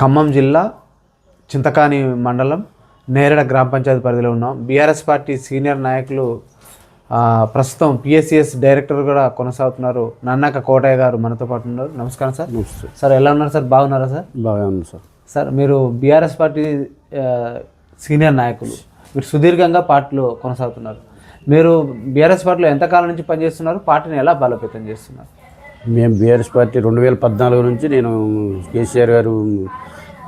ఖమ్మం జిల్లా చింతకాని మండలం నేరడ గ్రామ పంచాయతీ పరిధిలో ఉన్నాం. బీఆర్ఎస్ పార్టీ సీనియర్ నాయకులు ప్రస్తుతం పిఎస్సిఎస్ డైరెక్టర్ కూడా కొనసాగుతున్నారు. నన్నక కోటయ్య గారు మనతో పాటు ఉన్నారు. నమస్కారం సార్. సార్ ఎలా ఉన్నారు సార్? బాగున్నారా సార్? బాగా ఉంది సార్. సార్ మీరు బీఆర్ఎస్ పార్టీ సీనియర్ నాయకులు. మీరు సుదీర్ఘంగా పార్టీలో కొనసాగుతున్నారు. మీరు బీఆర్ఎస్ పార్టీలో ఎంతకాలం నుంచి పనిచేస్తున్నారు? పార్టీని ఎలా బలోపేతం చేస్తున్నారు? మేము బీఆర్ఎస్ పార్టీ రెండు వేల పద్నాలుగు నుంచి నేను కేసీఆర్ గారు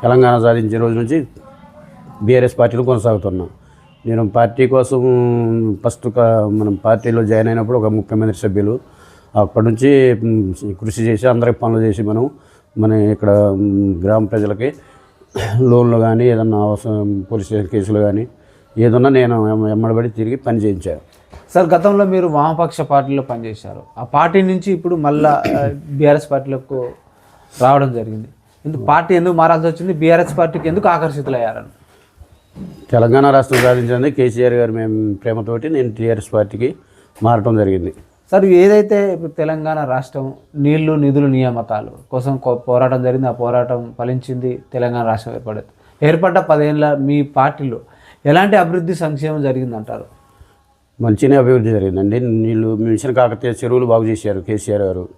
తెలంగాణ సాధించిన రోజు నుంచి బీఆర్ఎస్ పార్టీలో కొనసాగుతున్నాను నేను పార్టీ కోసం ఫస్ట్ మనం పార్టీలో జాయిన్ అయినప్పుడు ఒక ముఖ్యమంత్రి సభ్యులు. అక్కడి నుంచి కృషి చేసి అందరికి పనులు చేసి మనం మన ఇక్కడ గ్రామ ప్రజలకి లోన్లు కానీ ఏదన్నా అవసరం పోలీస్ స్టేషన్ కేసులు కానీ ఏదన్నా నేను ఎమ్మ- ఎమ్మడబడి తిరిగి పని చేయించాను. సార్ గతంలో మీరు వామపక్ష పార్టీలో పనిచేశారు. ఆ పార్టీ నుంచి ఇప్పుడు మళ్ళా బీఆర్ఎస్ పార్టీలకు రావడం జరిగింది. ఎందుకు పార్టీ ఎందుకు మారాల్సి వచ్చింది? బీఆర్ఎస్ పార్టీకి ఎందుకు ఆకర్షితులయ్యారని. తెలంగాణ రాష్ట్రం సాధించింది కేసీఆర్ గారు మేము ప్రేమతోటి నేను టీఆర్ఎస్ పార్టీకి మారటం జరిగింది. సార్ ఏదైతే ఇప్పుడు తెలంగాణ రాష్ట్రం నీళ్ళు నిధులు నియామకాలు కోసం పోరాటం జరిగింది ఆ పోరాటం ఫలించింది తెలంగాణ రాష్ట్రం ఏర్పడేది. ఏర్పడ్డ పదేళ్ళ మీ పార్టీలో ఎలాంటి అభివృద్ధి సంక్షేమం జరిగిందంటారు? మంచిగా అభివృద్ధి జరిగిందండి. నీళ్ళు మిషన్ కాకతీయ చెరువులు బాగు చేశారు కేసీఆర్ గారు.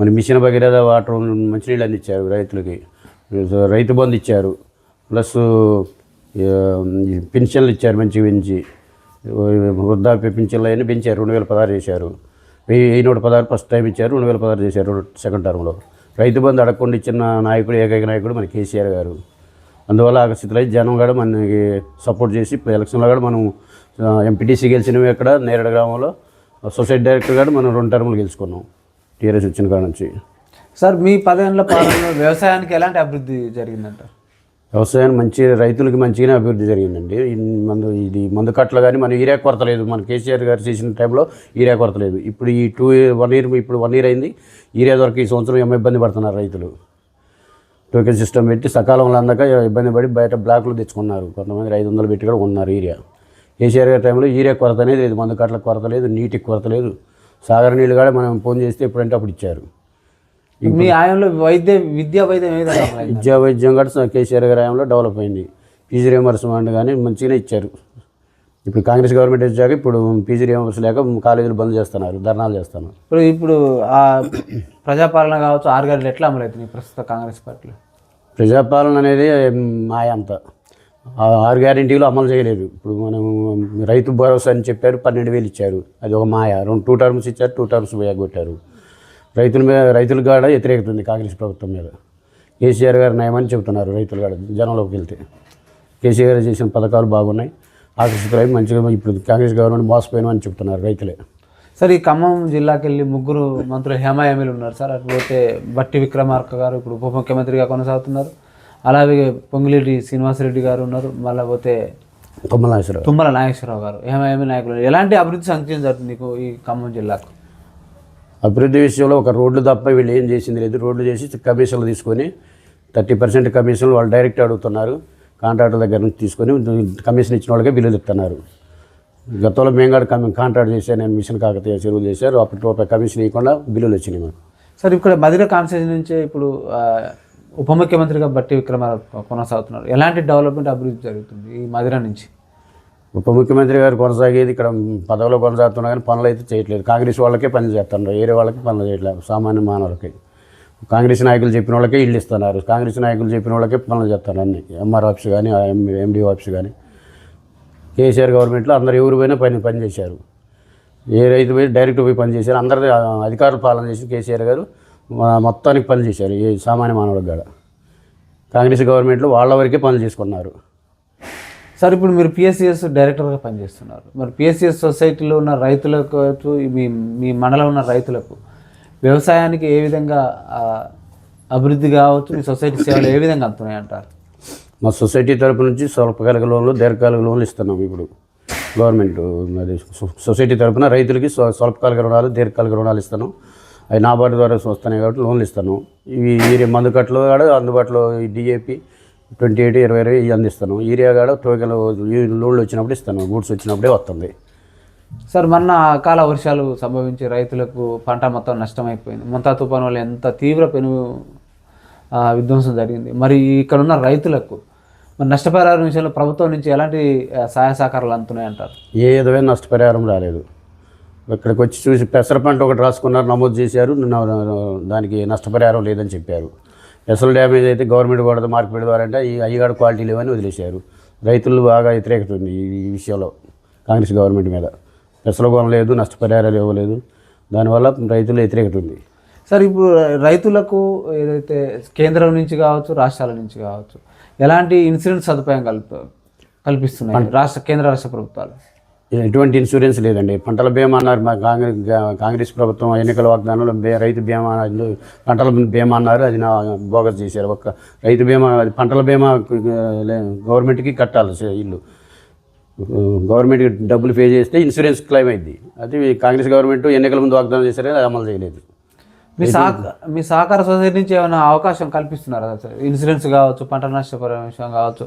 మరి మిషన్ భగీరథ వాటర్ మంచినీళ్ళు అందించారు రైతులకి. రైతు బంధు ఇచ్చారు. ప్లస్ పెన్షన్లు ఈ పింఛన్లు ఇచ్చారు మంచిగా పెంచి. వృద్ధాప్య పింఛన్లు అవన్నీ పెంచారు. రెండు వేల పదహారు చేశారు. వెయ్యి నూట పదహారు ఫస్ట్ టైం ఇచ్చారు. రెండు వేల పదహారు చేశారు సెకండ్ టర్మ్లో. రైతు బంధు అడగకుండా ఇచ్చిన నాయకుడు ఏకైక నాయకుడు మన కేసీఆర్ గారు. అందువల్ల ఆకర్షితులై జనం కూడా మనకి సపోర్ట్ చేసి ఇప్పుడు ఎలక్షన్లో కూడా మనం ఎంపీటీసీ గెలిచినవి ఇక్కడ నేరడ గ్రామంలో సొసైటీ డైరెక్టర్ కూడా మనం రెండు టర్ములు గెలుచుకున్నాం టీఆర్ఎస్ వచ్చిన కాడ నుంచి. సార్ మీ పదేళ్ళ పాలనలో వ్యవసాయానికి ఎలాంటి అభివృద్ధి జరిగిందంటారు వ్యవసాయం మంచి రైతులకి మంచిగానే అభివృద్ధి జరిగిందండి. మందు ఇది మందు కట్టలు కానీ మన ఈరియా కొరత లేదు. మన కేసీఆర్ గారు చేసిన టైంలో ఈరియా కొరత లేదు. ఇప్పుడు ఈ టూ వన్ ఇయర్ ఇప్పుడు వన్ ఇయర్ అయింది. ఈరియా దొరికి ఈ సంవత్సరం ఏమో ఇబ్బంది పడుతున్నారు రైతులు. టోకెన్ సిస్టమ్ పెట్టి సకాలంలో అందక ఇబ్బంది పడి బయట బ్లాక్లు తెచ్చుకున్నారు. కొంతమంది ఐదు వందలు పెట్టి కూడా ఉన్నారు ఈరియా కేసీఆర్ గారి టైంలో ఈరియా కొరత అనేది లేదు మందు కట్టల కొరత లేదు నీటికి కొరత లేదు. సాగర్ నీళ్ళు కూడా మనం ఫోన్ చేస్తే ఎప్పుడంటే అప్పుడు ఇచ్చారు. మీ ఆయంలో వైద్య విద్యా వైద్యం? విద్యా వైద్యం కూడా కేసీఆర్ గారి హయాంలో డెవలప్ అయింది. పీజీ రియంబర్స్మెంట్ కానీ మంచిగానే ఇచ్చారు. ఇప్పుడు కాంగ్రెస్ గవర్నమెంట్ వచ్చాక ఇప్పుడు పీజీ రియంబర్స్ లేక కాలేజీలు బంద్ చేస్తున్నారు ధర్నాలు చేస్తున్నారు. ఇప్పుడు ఇప్పుడు ఆ ప్రజాపాలన కావచ్చు ఆరు గంటలు ఎట్లా అమలవుతుంది ప్రస్తుత కాంగ్రెస్ పార్టీలో? ప్రజాపాలన అనేది మాయ అంత. ఆ ఆరు గ్యారెంటీలు అమలు చేయలేదు. ఇప్పుడు మనం రైతు భరోసా అని చెప్పారు పన్నెండు వేలు ఇచ్చారు. అది ఒక మాయ. రెండు టూ టర్మ్స్ ఇచ్చారు టూ టర్మ్స్ కొట్టారు. రైతుల మీద రైతుల కాడ వ్యతిరేకత ఉంది కాంగ్రెస్ ప్రభుత్వం మీద. కేసీఆర్ గారు నయమని చెబుతున్నారు రైతుల కాడ జనంలోకి వెళ్తే. కేసీఆర్ గారు చేసిన పథకాలు బాగున్నాయి. ఆకర్షితులై మంచిగా ఇప్పుడు కాంగ్రెస్ గవర్నమెంట్ మోసపోయినామని చెప్తున్నారు రైతులే. సార్ ఈ ఖమ్మం జిల్లాకి వెళ్ళి ముగ్గురు మంత్రులు హేమాయమీలు ఉన్నారు సార్. అటు పోతే బట్టి విక్రమార్క గారు ఇప్పుడు ఉప ముఖ్యమంత్రిగా కొనసాగుతున్నారు. అలాగే పొంగిరెడ్డి శ్రీనివాసరెడ్డి గారు ఉన్నారు. మళ్ళీ పోతే కొమ్మలాశ్వరరావు తుమ్మల నాగేశ్వరరావు గారు హేమాయమి నాయకులు. ఎలాంటి అభివృద్ధి సంక్షేమం జరుగుతుంది నీకు ఈ ఖమ్మం జిల్లాకు? అభివృద్ధి విషయంలో ఒక రోడ్లు తప్ప వీళ్ళు ఏం చేసింది లేదు. రోడ్లు చేసి కమిషన్లు తీసుకొని థర్టీ పర్సెంట్ కమిషన్లు వాళ్ళు డైరెక్ట్ అడుగుతున్నారు. కాంట్రాక్టర్ దగ్గర నుంచి తీసుకొని కమిషన్ ఇచ్చిన వాళ్ళకే బిల్లులు ఇస్తున్నారు గతంలో మేము కూడా కమి కాంట్రాక్ట్ చేశాను నేను మిషన్ కాకతీయ చెరువులు చేశారు. రూపాయి కమిషన్ ఇవ్వకుండా బిల్లులు వచ్చినాయి మాకు. సార్ ఇక్కడ మధిర కాన్స్టిట్యూషన్ నుంచే ఇప్పుడు ఉప ముఖ్యమంత్రిగా బట్టి విక్రమార్క కొనసాగుతున్నారు. ఎలాంటి డెవలప్మెంట్ అభివృద్ధి జరుగుతుంది ఈ మధిర నుంచి? ఉప ముఖ్యమంత్రి గారు కొనసాగేది ఇక్కడ పదవిలో కొనసాగుతున్నా కానీ పనులు అయితే చేయట్లేదు. కాంగ్రెస్ వాళ్ళకే పని చేస్తున్నారు. వేరే వాళ్ళకి పనులు చేయట్లేదు. సామాన్య మానవులకి. కాంగ్రెస్ నాయకులు చెప్పిన వాళ్ళకే ఇళ్ళు ఇస్తున్నారు. కాంగ్రెస్ నాయకులు చెప్పిన వాళ్ళకే పనులు చేస్తున్నారు అన్ని. ఎంఆర్ ఆఫీస్ కానీ ఎండి ఆఫీస్ కానీ కేసీఆర్ గవర్నమెంట్లో అందరు ఎవరు పోయినా పని పనిచేశారు ఏ రైతు పోయి డైరెక్ట్ పోయి పనిచేశారు అందరి అధికారులు పాలన చేసి కేసీఆర్ గారు మొత్తానికి పనిచేశారు ఏ సామాన్య మానవుడికి కూడా. కాంగ్రెస్ గవర్నమెంట్లో వాళ్ళ వరకే పనులు చేసుకున్నారు. సార్ ఇప్పుడు మీరు పిఎస్సిఎస్ డైరెక్టర్గా పనిచేస్తున్నారు. మరి పిఎస్సిఎస్ సొసైటీలో ఉన్న రైతులకు మీ మీ మండలం ఉన్న రైతులకు వ్యవసాయానికి ఏ విధంగా అభివృద్ధి కావచ్చు మీ సొసైటీ సేవలు ఏ విధంగా అందుతున్నాయి అంటారు? మా సొసైటీ తరపు నుంచి స్వల్పకాలిక లోన్లు దీర్ఘకాలిక లోన్లు ఇస్తున్నాం ఇప్పుడు. గవర్నమెంట్ అది సొసైటీ తరపున రైతులకి స్వ- స్వల్పకాలిక రుణాలు దీర్ఘకాలిక రుణాలు ఇస్తాను అవి నాబార్డు ద్వారా వస్తున్నాయి కాబట్టి లోన్లు ఇస్తాను ఇవి ఈ మందు కట్టలు కూడా అందుబాటులో ఈ డిఏపి ట్వంటీ ఎయిట్ ఇరవై ఇరవై ఇవి అందిస్తాను ఏరియా కూడా టోకెన్ లోన్లు వచ్చినప్పుడు ఇస్తాను గూడ్స్ వచ్చినప్పుడే వస్తుంది. సార్ మొన్న అకాల వర్షాలు సంభవించి రైతులకు పంట మొత్తం నష్టమైపోయింది. మొంతా తుఫాను వల్ల ఎంత తీవ్ర పెను విధ్వంసం జరిగింది. మరి ఇక్కడ ఉన్న రైతులకు మరి నష్టపరిహారం విషయంలో ప్రభుత్వం నుంచి ఎలాంటి సహాయ సహకారాలు అందుతున్నాయి అంటారు ఏ విధమైన నష్టపరిహారం రాలేదు. ఇక్కడికి వచ్చి చూసి పెసర పంట ఒకటి రాసుకున్నారు నమోదు చేశారు దానికి నష్టపరిహారం లేదని చెప్పారు. పెసలు డ్యామేజ్ అయితే గవర్నమెంట్ కూడా మార్కెట్ ద్వారా అంటే ఈ అయ్యగాడు క్వాలిటీ లేవని వదిలేశారు. రైతులు బాగా వ్యతిరేకత ఉంది ఈ విషయంలో కాంగ్రెస్ గవర్నమెంట్ మీద. పెసలు కొనలేదు నష్టపరిహారాలు ఇవ్వలేదు. దానివల్ల రైతులు వ్యతిరేకత ఉంది. సార్ ఇప్పుడు రైతులకు ఏదైతే కేంద్రం నుంచి కావచ్చు రాష్ట్రాల నుంచి కావచ్చు ఎలాంటి ఇన్సూరెన్స్ సదుపాయం కల్ప కల్పిస్తున్నాయి రాష్ట్ర కేంద్ర రాష్ట్ర ప్రభుత్వాలు? ఎటువంటి ఇన్సూరెన్స్ లేదండి. పంటల బీమా అన్నారు మా కాంగ్రెస్ కాంగ్రెస్ ప్రభుత్వం ఎన్నికల వాగ్దానంలో రైతు బీమా పంటల బీమా అన్నారు. అది నా బోగస్ చేశారు. ఒక్క రైతు బీమా అది పంటల బీమా గవర్నమెంట్కి కట్టాలి ఇల్లు. గవర్నమెంట్కి డబ్బులు పే చేస్తే ఇన్సూరెన్స్ క్లెయిమ్ అయింది. అది కాంగ్రెస్ గవర్నమెంట్ ఎన్నికల ముందు వాగ్దానం చేశారు అది అమలు చేయలేదు. మీ సహక మీ సహకార సొసైటీ నుంచి ఏమైనా అవకాశం కల్పిస్తున్నారా సార్? ఇన్సూరెన్స్ కావచ్చు పంట నష్టపరిహారం కావచ్చు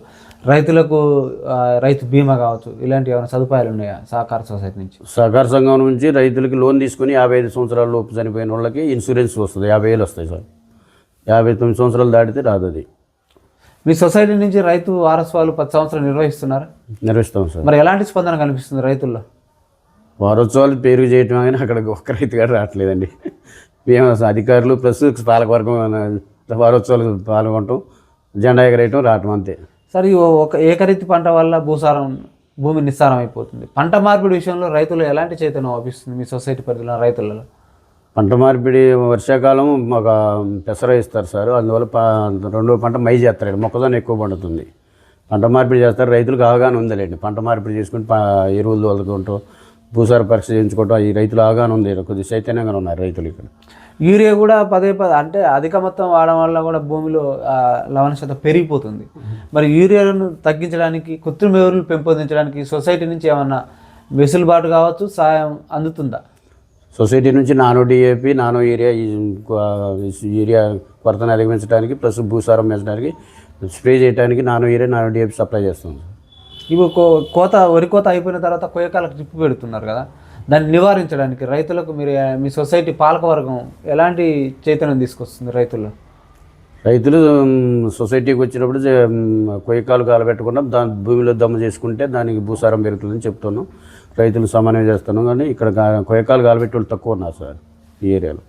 రైతులకు రైతు బీమా కావచ్చు ఇలాంటి ఏమైనా సదుపాయాలు ఉన్నాయా సహకార సొసైటీ నుంచి? సహకార సంఘం నుంచి రైతులకి లోన్ తీసుకుని యాభై ఐదు సంవత్సరాల లోపు చనిపోయిన వాళ్ళకి ఇన్సూరెన్స్ వస్తుంది. యాభై వేలు వస్తాయి సార్. యాభై తొమ్మిది సంవత్సరాలు దాటితే రాదు అది. మీ సొసైటీ నుంచి రైతు వారసత్వాలు పది సంవత్సరాలు నిర్వహిస్తున్నారా? నిర్వహిస్తాం సార్. మరి ఎలాంటి స్పందన కనిపిస్తుంది రైతుల్లో? వారోత్సవాలు పేరు చేయటం కానీ అక్కడ ఒక్క రైతు గారు రావట్లేదండి. మేము అధికారులు ప్లస్ పాలకవర్గం వారోత్సవాలు పాల్గొనటం జెండా ఎగరేయటం రావటం అంతే. సార్ ఈ ఒక ఏకరీతి పంట వల్ల భూసారం భూమి నిస్సారం అయిపోతుంది. పంట మార్పిడి విషయంలో రైతులు ఎలాంటి చైతన్యం అనిపిస్తుంది మీ సొసైటీ పరిధిలో రైతులలో? పంట మార్పిడి వర్షాకాలం ఒక పెసర ఇస్తారు సార్. అందువల్ల రెండో పంట మై చేస్తారు. మొక్కజొన్న ఎక్కువ పండుతుంది. పంట మార్పిడి చేస్తారు. రైతులకు అవగాహన ఉందిలేండి. పంట మార్పిడి చేసుకుని ఎరువులు తోలుకుంటూ భూసార పరీక్ష చేయించుకోవటం ఈ రైతులు అవగాహన ఉంది. కొద్ది చైతన్యంగా ఉన్నారు రైతులు ఇక్కడ. యూరియా కూడా పదే పదే అంటే అధిక మొత్తం వాడడం వల్ల కూడా భూమిలో లవణ శాతం పెరిగిపోతుంది. మరి యూరియాను తగ్గించడానికి కృత్రిమ ఎరువులు పెంపొందించడానికి సొసైటీ నుంచి ఏమన్నా వెసులుబాటు కావచ్చు సాయం అందుతుందా? సొసైటీ నుంచి నానో డిఏపి నానో ఏరియా ఈ ఏరియా కొరతను అధిగమించడానికి ప్లస్ భూసారం పెంచడానికి స్ప్రే చేయడానికి nano urea nano DAP supply చేస్తాం ఇప్పుడు కో- కోత వరి కోత అయిపోయిన తర్వాత కొయ్యకాలకు టిప్పు పెడుతున్నారు కదా. దాన్ని నివారించడానికి రైతులకు మీరు మీ సొసైటీ పాలకవర్గం ఎలాంటి చైతన్యం తీసుకొస్తుంది రైతుల్లో రైతులు మ్, సొసైటీకి వచ్చినప్పుడు కొయ్యకాలు కాలబెట్టకుండా దాని భూమిలో దమ్ము చేసుకుంటే దానికి భూసారం పెరుగుతుందని చెప్తున్నాం. రైతులు సమన్వయం చేస్తున్నాం కానీ ఇక్కడ కొయ్యకాలు కాలబెట్టే వాళ్ళు తక్కువ ఉన్నారు సార్ ఈ ఏరియాలో.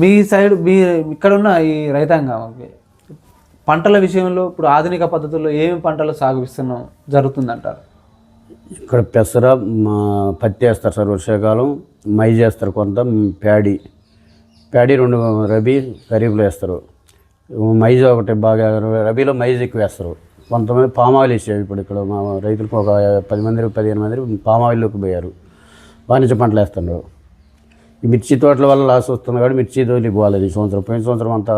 మీ సైడ్ మీ ఇక్కడున్న ఈ రైతాంగం పంటల విషయంలో ఇప్పుడు ఆధునిక పద్ధతుల్లో ఏమి పంటలు సాగు విస్తీర్ణం జరుగుతుందంటారు? ఇక్కడ పెసర పత్తి వేస్తారు సార్ వర్షాకాలం మై చేస్తారు కొంత ప్యాడీ. ప్యాడీ రెండు రబీ ఖరీఫ్లో వేస్తారు. మైజ్ ఒకటి బాగా రబీలో మైజ్ ఎక్కువ వేస్తారు. కొంతమంది పామాయిల్ వేసారు ఇప్పుడు ఇక్కడ మా రైతులకు ఒక పది మంది పదిహేను మంది పామాయిల్లోకి పోయారు. వాణిజ్య పంటలు వేస్తున్నారు. ఈ మిర్చి తోటల వల్ల లాస్ వస్తుంది కాబట్టి మిర్చి తోలి పోవాలి ఈ సంవత్సరం. పోయిన సంవత్సరం అంతా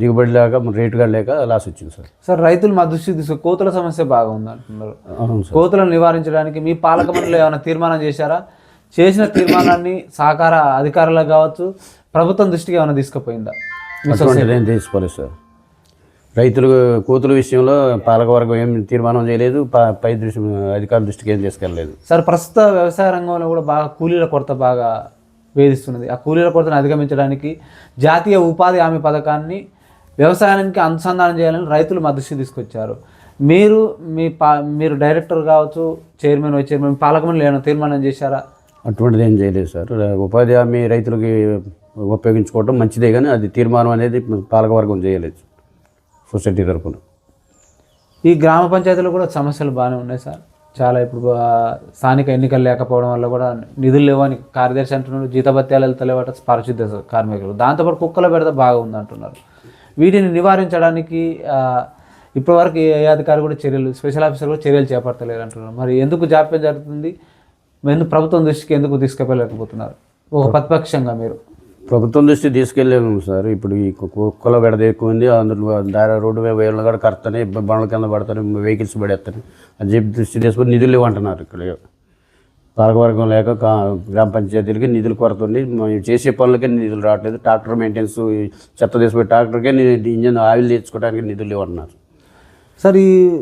దిగుబడి లేక రేటుగా లేక లాస్ వచ్చింది సార్. సార్ రైతులు మా దృష్టికి తీసుకు కోతుల సమస్య బాగా ఉంది అంటున్నారు అవును సార్. కోతులను నివారించడానికి మీ పాలక మండలిలో ఏమైనా తీర్మానం చేశారా? చేసిన తీర్మానాన్ని సహకార అధికారులకు కావచ్చు ప్రభుత్వం దృష్టికి ఏమైనా తీసుకుపోయిందా? తీసుకోలేదు సార్. రైతులు కోతుల విషయంలో పాలకవర్గం ఏం తీర్మానం చేయలేదు ప- దృష్టి అధికారుల దృష్టికి ఏం తీసుకెళ్ళలేదు. సార్ ప్రస్తుత వ్యవసాయ రంగంలో కూడా బాగా కూలీల కొరత బాగా వేధిస్తున్నది. ఆ కూలీల కొరతను అధిగమించడానికి జాతీయ ఉపాధి హామీ పథకాన్ని వ్యవసాయానికి అనుసంధానం చేయాలని రైతులు మా దృష్టికి తీసుకొచ్చారు. మీరు మీ పా మీరు డైరెక్టర్ కావచ్చు చైర్మన్ వైస్ చైర్మన్ పాలక మండలి ఏమైనా తీర్మానం చేశారా? అటువంటిది ఏం చేయలేదు సార్. ఉపాధి హామీ రైతులకి ఉపయోగించుకోవడం మంచిదే కానీ అది తీర్మానం అనేది పాలకవర్గం చేయలేదు. సొసైటీ తరఫున ఈ గ్రామ పంచాయతీలో కూడా సమస్యలు బాగానే ఉన్నాయి సార్. చాలా ఇప్పుడు స్థానిక ఎన్నికలు లేకపోవడం వల్ల కూడా నిధులు లేవని కార్యదర్శి అంటున్నారు. జీతభత్యాలు వెళ్తలేవట పారిశుద్ధ్య కార్మికులు. దాంతోపాటు కుక్కల బెడద బాగా ఉంది అంటున్నారు. వీటిని నివారించడానికి ఇప్పటివరకు ఏ ఏ అధికారి కూడా చర్యలు స్పెషల్ ఆఫీసర్ కూడా చర్యలు చేపడతలేరు అంటున్నారు. మరి ఎందుకు జాప్యం జరుగుతుంది? ఎందుకు ప్రభుత్వం దృష్టికి ఎందుకు తీసుకెళ్ళలేకపోతున్నారు ఒక ప్రతిపక్షంగా మీరు. ప్రభుత్వం దృష్టి తీసుకెళ్ళాము సార్. ఇప్పుడు ఈ కు- కుక్కల బెడద ఎక్కువ ఉంది అందులో దారి రోడ్డు వేళ్ళు కూడా కడతానే బండ్ల కింద పడతాయి వెహికల్స్ పడేస్తాను. అని చెప్పి దృష్టి తీసుకొని నిధులు ఇవ్వంటున్నారు ఇక్కడ. పాలకవర్గం లేక గ్రామ పంచాయతీలకి నిధులు కొరత ఉంది చేసే పనులకే నిధులు రావట్లేదు. ట్రాక్టర్ మెయింటెనెన్స్ చెత్త తీసుకుపోయి ట్రాక్టర్కే ఇంజన్ ఆయిల్ తెచ్చుకోవడానికి నిధులు ఇవ్వంటున్నారు. సార్ ఈ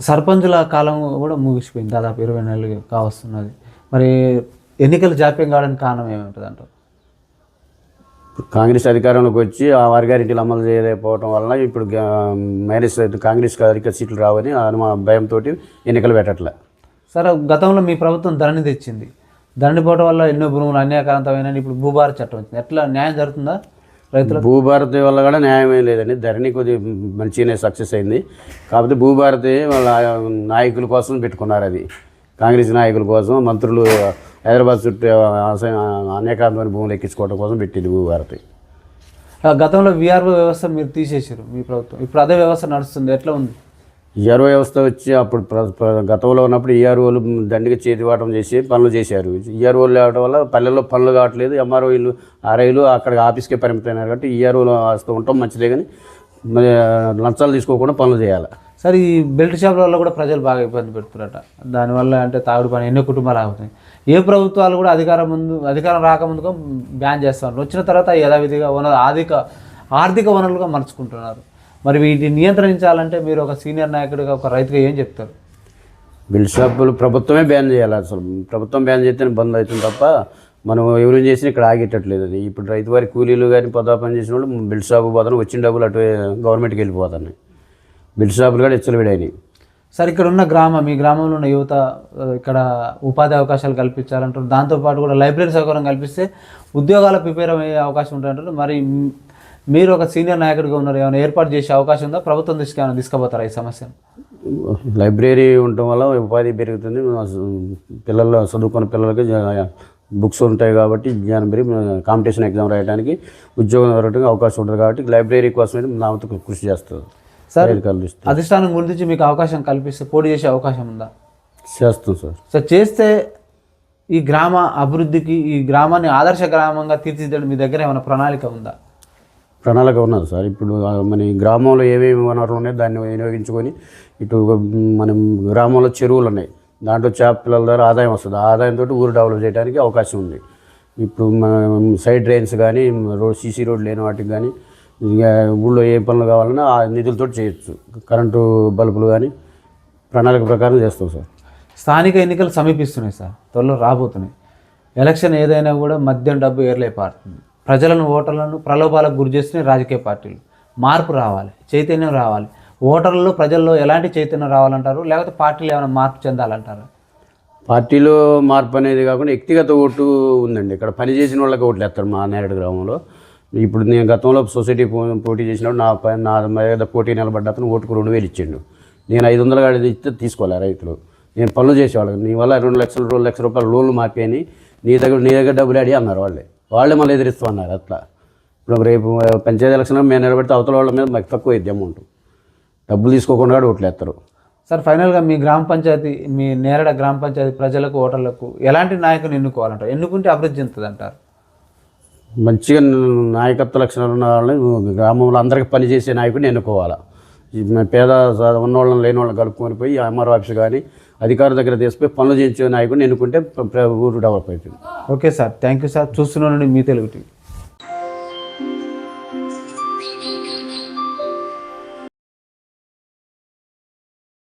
సర్పంచుల కాలం కూడా ముగిసిపోయింది. దాదాపు ఇరవై నెలలు కావస్తున్నది. మరి ఎన్నికలు జాప్యం కావడానికి కారణం ఏముంటుంది అంటారు కాంగ్రెస్ అధికారంలోకి వచ్చి ఆ వర్గారింటిలు అమలు చేయలేకపోవడం వలన ఇప్పుడు మైనస్ కాంగ్రెస్ అధిక సీట్లు రావని అనుమా భయంతో ఎన్నికలు పెట్టట్లే. సరే గతంలో మీ ప్రభుత్వం ధరణి తెచ్చింది. ధరణి పోవడం వల్ల ఎన్నో భూములు అన్యాయకారంతమైన ఇప్పుడు భూభార చట్టం వచ్చింది. ఎట్లా న్యాయం జరుగుతుందా రైతులకు? భూభారతి వల్ల కూడా న్యాయమే లేదండి. ధరణి కొద్దిగా మంచిగానే సక్సెస్ అయింది. కాకపోతే భూభారతి వాళ్ళ నాయకుల కోసం పెట్టుకున్నారు అది. కాంగ్రెస్ నాయకుల కోసం మంత్రులు హైదరాబాద్ చుట్టూ అనేకాంతమైన భూములు ఎక్కించుకోవడం కోసం పెట్టింది భూభారతి గతంలో విఆర్ఓ వ్యవస్థ మీరు తీసేసారు మీ ప్రభుత్వం. ఇప్పుడు అదే వ్యవస్థ నడుస్తుంది. ఎట్లా ఉంది? ఈఆర్ఓ వ్యవస్థ వచ్చి అప్పుడు గతంలో ఉన్నప్పుడు ఈఆర్ఓలు దండిగా చేతివాటం చేసి పనులు చేశారు. ఈఆర్ఓలు లేవడం వల్ల పల్లెల్లో పనులు కావట్లేదు. ఎంఆర్ఓలు ఆర్ఐలు అక్కడ ఆఫీస్కే పరిమితమైనారు కాబట్టి ఈఆర్ఓలు వస్తూ ఉంటాం మంచిదే కానీ మరి లంచాలు తీసుకోకుండా పనులు చేయాలి. సరే ఈ బెల్ట్ షాపుల వల్ల కూడా ప్రజలు బాగా ఇబ్బంది పెడుతున్నారట. దానివల్ల అంటే తాగుడు పని ఎన్నో కుటుంబాలు ఆగుతాయి. ఏ ప్రభుత్వాలు కూడా అధికారం ముందు అధికారం రాకముందుగా బ్యాన్ చేస్తున్నారు. వచ్చిన తర్వాత యథావిధిగా వనరు ఆర్థిక ఆర్థిక వనరులుగా మలుచుకుంటున్నారు. మరి వీటిని నియంత్రించాలంటే మీరు ఒక సీనియర్ నాయకుడిగా ఒక రైతుగా ఏం చెప్తారు? బిల్ షాపులు ప్రభుత్వమే బ్యాన్ చేయాలి అసలు. ప్రభుత్వం బ్యాన్ చేస్తేనే బంద్ అవుతుంది తప్ప మనం ఎవరు చేసినా ఇక్కడ ఆగేటట్లేదు అది. ఇప్పుడు రైతు వారి కూలీలు కానీ పొదా పని చేసిన వాళ్ళు బిల్ షాపు పోతాను వచ్చిన డబ్బులు అటు గవర్నమెంట్కి వెళ్ళిపోతున్నాయి బిల్ షాపులు కూడా హెచ్చలవిడాయి సార్ ఇక్కడ ఉన్న గ్రామం మీ గ్రామంలో ఉన్న యువత ఇక్కడ ఉపాధి అవకాశాలు కల్పించాలంటారు. దాంతోపాటు కూడా లైబ్రరీ సౌకర్యం కల్పిస్తే ఉద్యోగాలు ప్రిపేర్ అయ్యే అవకాశం ఉంటాయంటారు మరి మీరు ఒక సీనియర్ నాయకుడిగా ఉన్నారు ఏమైనా ఏర్పాటు చేసే అవకాశం ఉందా? ప్రభుత్వం దృష్టికి ఏమైనా తీసుకుపోతారా ఈ సమస్యను లైబ్రరీ ఉండటం వల్ల ఉపాధి పెరుగుతుంది. పిల్లలు చదువుకున్న పిల్లలకి బుక్స్ ఉంటాయి కాబట్టి జ్ఞానం పెరిగి కాంపిటీషన్ ఎగ్జామ్ రాయడానికి ఉద్యోగం దొరకడానికి అవకాశం ఉంటుంది కాబట్టి లైబ్రరీ కోసం నా వంతు కృషి చేస్తుంది సార్ అధిష్టానం గురించి మీకు అవకాశం కల్పిస్తే పోటీ చేసే అవకాశం ఉందా? చేస్తాం సార్. సో చేస్తే ఈ గ్రామ అభివృద్ధికి ఈ గ్రామాన్ని ఆదర్శ గ్రామంగా తీర్చిదిద్దడం మీ దగ్గర ఏమైనా ప్రణాళిక ఉందా? ప్రణాళిక ఉన్నది సార్. ఇప్పుడు మన గ్రామంలో ఏమేమి వనరులు ఉన్నాయో దాన్ని వినియోగించుకొని ఇటు మనం గ్రామంలో చెరువులు ఉన్నాయి. దాంట్లో చేప పిల్లల ద్వారా ఆదాయం వస్తుంది. ఆ ఆదాయంతో ఊరు డెవలప్ చేయడానికి అవకాశం ఉంది. ఇప్పుడు సైడ్ డ్రైన్స్ కానీ రోడ్ సీసీ రోడ్ లేని వాటికి కానీ ఊళ్ళో ఏ పనులు కావాలన్నా ఆ నిధులతో చేయొచ్చు. కరెంటు బల్బులు కానీ ప్రణాళిక ప్రకారం చేస్తాం సార్. స్థానిక ఎన్నికలు సమీపిస్తున్నాయి సార్. త్వరలో రాబోతున్నాయి. ఎలక్షన్ ఏదైనా కూడా మద్యం డబ్బు ఏర్లే పారుతుంది. ప్రజలను ఓటర్లను ప్రలోభాలకు గురి చేస్తున్నాయి రాజకీయ పార్టీలు. మార్పు రావాలి చైతన్యం రావాలి. ఓటర్లలో ప్రజల్లో ఎలాంటి చైతన్యం రావాలంటారు? లేకపోతే పార్టీలు ఏమైనా మార్పు చెందాలంటారు? పార్టీలో మార్పు అనేది కాకుండా వ్యక్తిగత ఓటు ఉందండి. ఇక్కడ పని చేసిన వాళ్ళకి ఓట్లు వేస్తారు మా నేరేడు గ్రామంలో. ఇప్పుడు నేను గతంలో సొసైటీ పో- పోటీ చేసినప్పుడు నా నా మీద పోటీ నిలబడ్డ అతను ఓటుకు రెండు వేలు ఇచ్చిండు. నేను ఐదు వందల గాడి ఇస్తే తీసుకోలే రైతులు. నేను పనులు చేసేవాళ్ళు. నీ వల్ల రెండు లక్షలు రెండు లక్షల రూపాయలు లోన్లు మాపేని నీ దగ్గర నీ దగ్గర డబ్బులు అడిగి అన్నారు వాళ్ళే. వాళ్ళే మళ్ళీ ఎదిరిస్తూ అన్నారు అట్లా. ఇప్పుడు రేపు పంచాయతీ ఎలక్షన్ మేము నిలబెడితే అవతల వాళ్ళ మీద మాకు తక్కువ ఇది అమౌంట్. డబ్బులు తీసుకోకుండా కూడా సార్ ఫైనల్గా మీ గ్రామ పంచాయతీ మీ నేరడ గ్రామ పంచాయతీ ప్రజలకు ఓటర్లకు ఎలాంటి నాయకుని ఎన్నుకోవాలంటారు? ఎన్నుకుంటే అభివృద్ధి చెందుతుంది అంటారు మంచిగా నాయకత్వ లక్షణాలు ఉన్న వాళ్ళని గ్రామంలో అందరికీ పనిచేసే నాయకుడిని ఎన్నుకోవాలి. పేద స- ఉన్నోళ్ళని లేని వాళ్ళని కలుపుకొని పోయి ఎంఆర్ ఆఫీస్ కానీ అధికారుల దగ్గర తీసుకుపోయి పనులు చేయించే నాయకుడిని ఎన్నుకుంటే ఊరు డెవలప్ అవుతుంది okay sir. Thank you sir. చూస్తున్నానండి మీ తెలుగు టీవీ.